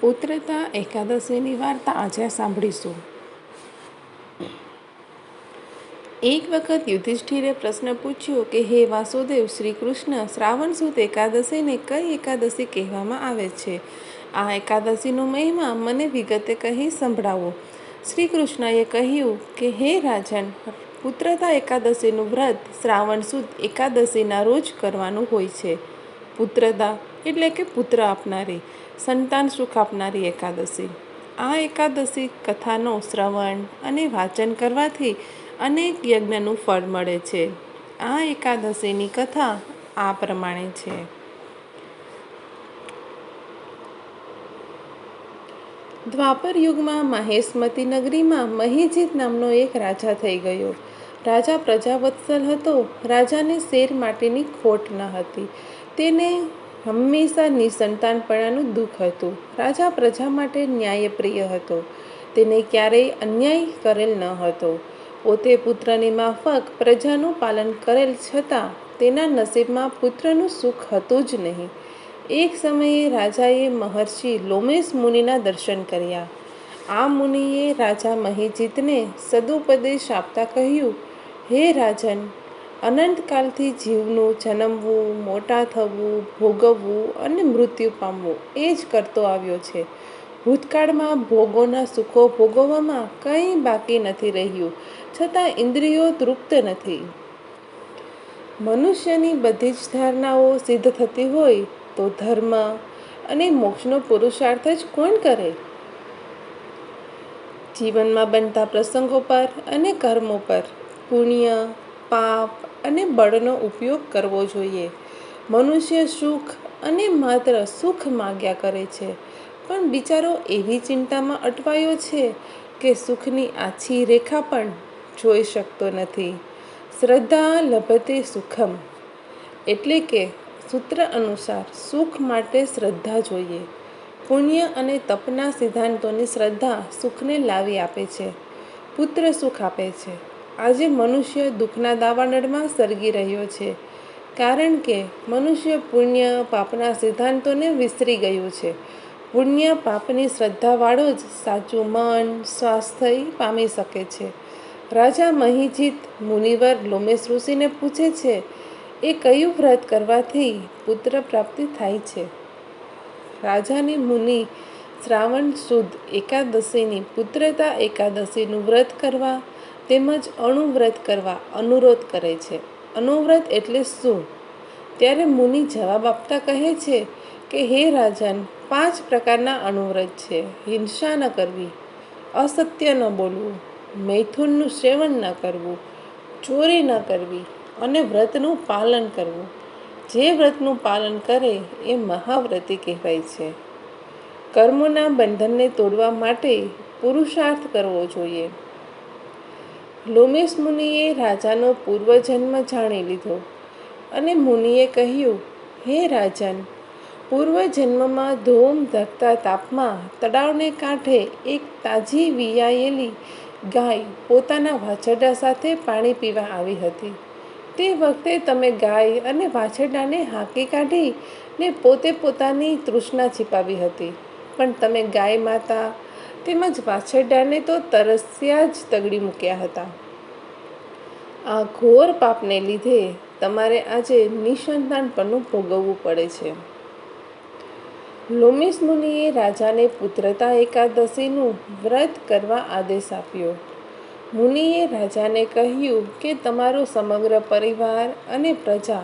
પુત્રતા એકાદશીની વાર્તા આજે સાંભળીશું. એક વખત યુધિષ્ઠિરે પ્રશ્ન પૂછ્યો કે, હે વાસુદેવ શ્રી કૃષ્ણ શ્રાવણ સુદ એકાદશીને કઈ એકાદશી કહેવામાં આવે છે? આ એકાદશીનો મહિમા મને વિગતે કહી સંભળાવો. શ્રી કૃષ્ણએ કહ્યું કે, હે રાજન, પુત્રતા એકાદશીનું વ્રત શ્રાવણ સુદ એકાદશીના રોજ કરવાનું હોય છે. પુત્રતા એટલે કે પુત્ર આપનારી, સંતાન સુખ આપનારી એકાદશી. આ એકાદશી કથાનો શ્રવણ અને વાચન કરવાથી અનેક યજ્ઞનું ફળ મળે છે. આ એકાદશીની કથા આ પ્રમાણે છે. દ્વાપર યુગમાં મહેશમતી નગરીમાં મહિજીત નામનો એક રાજા થઈ ગયો. રાજા પ્રજાવત્સલ હતો. રાજાને શેર માટેની ખોટ ન હતી. તેને હંમેશા નિસંતાનપણાનું દુઃખ હતું. રાજા પ્રજા માટે ન્યાયપ્રિય હતો. તેને ક્યારેય અન્યાય કરેલ ન હતો. પોતે પુત્રની માફક પ્રજાનું પાલન કરેલ છતાં તેના નસીબમાં પુત્રનું સુખ હતું જ નહીં. એક સમયે રાજાએ મહર્ષિ લોમેશ મુનિના દર્શન કર્યા. આ મુનિએ રાજા મહિજીતને સદુપદેશ આપતા કહ્યું, હે રાજન અનંતકાલથી જીવનું જન્મવું, મોટા થવું, ભોગવવું અને મૃત્યુ પામવું એ જ કરતો આવ્યો છે. ભૂતકાળમાં ભોગોના સુખો ભોગવવામાં કંઈ બાકી નથી રહ્યું, છતાં ઇન્દ્રિયો તૃપ્ત નથી. મનુષ્યની બધી જ ધારણાઓ સિદ્ધ થતી હોય તો ધર્મ અને મોક્ષનો પુરુષાર્થ જ કોણ કરે? જીવનમાં બનતા પ્રસંગો પર અને કર્મો પર, પુણ્ય પાપ અને બળનો ઉપયોગ કરવો જોઈએ. મનુષ્ય સુખ અને માત્ર સુખ માગ્યા કરે છે. પણ બિચારો એવી ચિંતામાં અટવાયો છે કે સુખની આછી રેખા પણ જોઈ શકતો નથી. શ્રદ્ધા લભતે સુખમ. એટલે કે સૂત્ર અનુસાર સુખ માટે શ્રદ્ધા જોઈએ. પુણ્ય અને તપના સિદ્ધાંતોની શ્રદ્ધા સુખને લાવી આપે છે. પુત્ર સુખ આપે છે. આજે મનુષ્ય દુઃખના દાવાનળમાં સળગી રહ્યો છે. કારણ કે મનુષ્ય પુણ્ય પાપના સિદ્ધાંતોને વિસરી ગયું છે. પુણ્ય પાપની શ્રદ્ધાવાળો જ સાચું મન, સ્વાસ્થ્ય પામી શકે છે. રાજા મહિજીત મુનિવર લોમેશ ઋષિને પૂછે છે, એ કયું વ્રત કરવાથી પુત્ર પ્રાપ્તિ થાય છે? રાજાની મુનિ શ્રાવણ સુદ એકાદશીની પુત્રતા એકાદશીનું વ્રત કરવા તેમજ અણુવ્રત કરવા અનુરોધ કરે છે. અનુવ્રત એટલે શું? ત્યારે મુનિ જવાબ આપતા કહે છે કે, હે રાજન, પાંચ પ્રકારના અણુવ્રત છે. હિંસા ન કરવી, અસત્ય ન બોલવું, મૈથુનનું સેવન ન કરવું, ચોરી ન કરવી અને વ્રતનું પાલન કરવું. જે વ્રતનું પાલન કરે એ મહાવ્રતી કહેવાય છે. કર્મોના બંધનને તોડવા માટે પુરુષાર્થ કરવો જોઈએ. લોમેશ મુનિએ રાજાનો પૂર્વજન્મ જાણી લીધો અને મુનિએ કહ્યું, હે રાજન, પૂર્વજન્મમાં ધૂમ ધકતા તાપમાં તળાવને કાંઠે એક તાજી વિયાયેલી ગાય પોતાના વાછરડા સાથે પાણી પીવા આવી હતી. તે વખતે તમે ગાય અને વાછરડાને હાંકી કાઢી ને પોતે પોતાની તૃષ્ણા છીપાવી હતી. પણ તમે ગાય માતા તેમજ વાછરડાને તો તરસ્યા જ તગડી મૂક્યા હતા. આ ઘોર પાપને લીધે તમારે આજે નિસંતાનપણું ભોગવવું પડે છે. લોમેશ મુનિએ રાજાને પુત્રતા એકાદશીનું વ્રત કરવા આદેશ આપ્યો. મુનિએ રાજાને કહ્યું કે તમારો સમગ્ર પરિવાર અને પ્રજા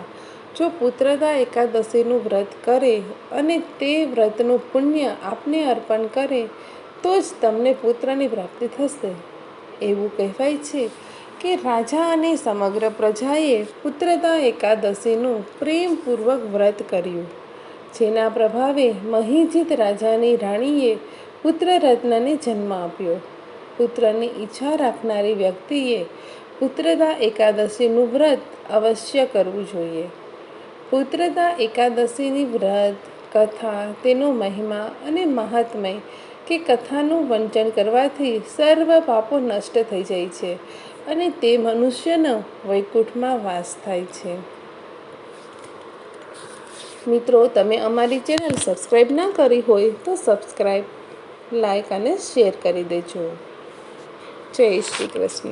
જો પુત્રતા એકાદશીનું વ્રત કરે અને તે વ્રતનું પુણ્ય આપને અર્પણ કરે તો જ તમને પુત્રની પ્રાપ્તિ થશે. એવું કહેવાય છે કે રાજા અને સમગ્ર પ્રજાએ પુત્રતા એકાદશીનું પ્રેમપૂર્વક વ્રત કર્યું. જેના પ્રભાવે મહિજીત રાજાની રાણીએ પુત્ર રત્નને જન્મ આપ્યો. પુત્રની ઈચ્છા રાખનારી વ્યક્તિએ પુત્રતા એકાદશીનું વ્રત અવશ્ય કરવું જોઈએ. પુત્રતા એકાદશીની વ્રત, કથા, તેનો મહિમા અને મહાત્મય કે કથાનું વંચન કરવાથી સર્વ પાપો નષ્ટ થઈ જાય છે અને તે મનુષ્યનો વૈકુંઠમાં વાસ થાય છે. મિત્રો, તમે અમારી ચેનલ સબસ્ક્રાઈબ ના કરી હોય તો સબસ્ક્રાઈબ લાઈક અને શેર કરી દેજો. જય શ્રી કૃષ્ણ.